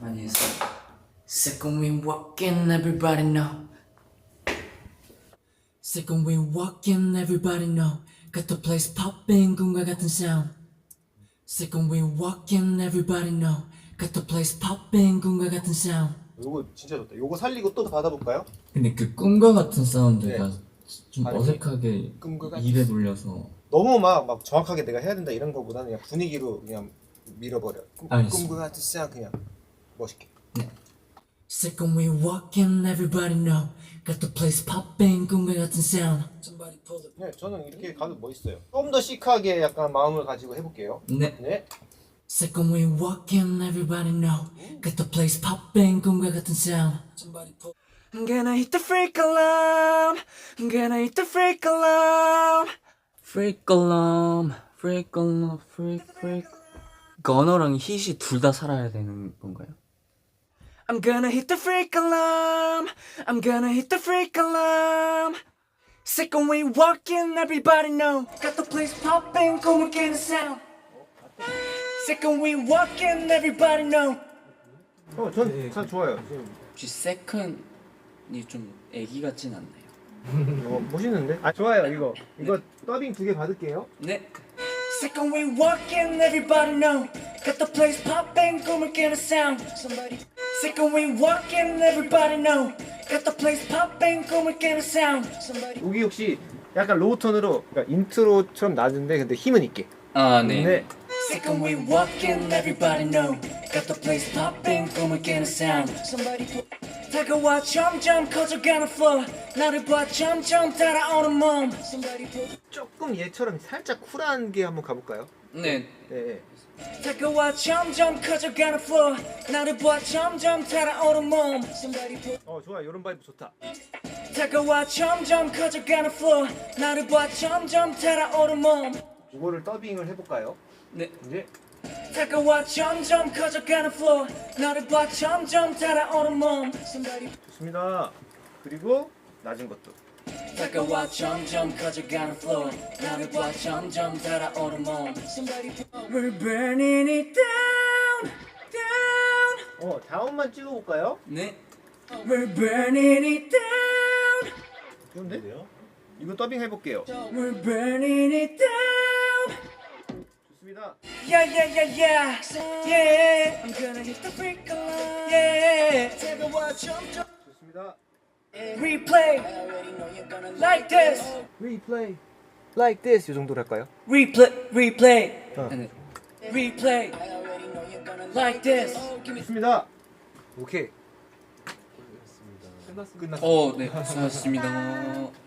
많이 했어. Second we walking, everybody know. Second we walking, everybody know. Got the place popping, 꿈과 같은 sound. Second we walking, everybody know. Got the place popping, 꿈과 같은 sound. 요거 진짜 좋다. 요거 살리고 또 받아볼까요? 근데 그 꿈과 같은 사운드가 좀 발음이 어색하게 꿈과 같은 입에 물려서 너무 막, 막 정확하게 내가 해야 된다 이런 거보다는 그냥 분위기로 그냥 밀어버려. 꿈, 알겠습니다. 같은 싹 그냥 멋있게. Second we walking, everybody know. Got the place popping, 꿈과 같은 sound. Somebody pull the 네, 저는 이렇게 가도 멋있어요. 좀 더 시크하게 약간 마음을 가지고 해볼게요. 네 네. Second we walking, everybody know. Got the place popping, 꿈과 같은 sound. Somebody pull. I'm gonna hit the freak alarm. I'm gonna hit the freak alarm. freak alarm freak alarm freak freak 그 언어랑 hit이 둘 다 살아야 되는 건가요? I'm gonna hit the freak alarm. I'm gonna hit the freak alarm. Second we walking, everybody know. Got the place popping, 꿈을 깨는 sound. Second we walking, everybody know. 어, 전, 전 좋아요. 혹시 세컨이 좀 애기 같진 않나요? 이거 멋있는데? 아, 좋아요. 이거 이거 더빙 두 개 받을게요. 네 Second we walking, everybody know. Got the place popping, 꿈을 깨는 sound. Somebody. Second we walking, everybody know. Got the place popping, 꿈을 깨는 sound. Somebody. 여기 혹시 약간 로우 톤으로 그러니까 인트로처럼 낮은데 근데 힘은 있게. 아네 네. Second we walking, everybody know. Got the place popping, 꿈을 깨는 sound. Somebody put. 다가와 점점 커져가는 flow. 나를 봐 점점 따라오는 몸. 조금 얘처럼 살짝 쿨한 게 한번 가볼까요? 네. 네. 다가와 점점 커져가는 flow. 나를 봐 점점 따라오는 몸. 어, 좋아. 이런 바이브 좋다. 다가와 점점 커져가는 flow. 나를 봐 점점 따라오는 몸. 이거를 더빙을 해볼까요? 네. 이제 다가와 점점 커져가는 flow. 나를 봐 점점 따라오는 몸. 좋습니다. 그리고 낮은 것도. 다가와 점점 커져가는 flow 나를 봐 점점 달아오는 몸 We're burning it down, down 어, 다음만 찍어볼까요? 네. We're burning it down, 좋은데? 이거 더빙 해볼게요. we're burning it down 좋습니다. Yeah, yeah, yeah, yeah Yeah, I'm gonna hit the freak alarm Yeah 다가와 점점 좋습니다. Replay Like this Replay. Like this. 이 정도로 할까요? Replay, replay 네. Replay Like this 좋습니다. 오케이. 끝났습니다. 끝났습니다. 어, 네. 수고하셨습니다.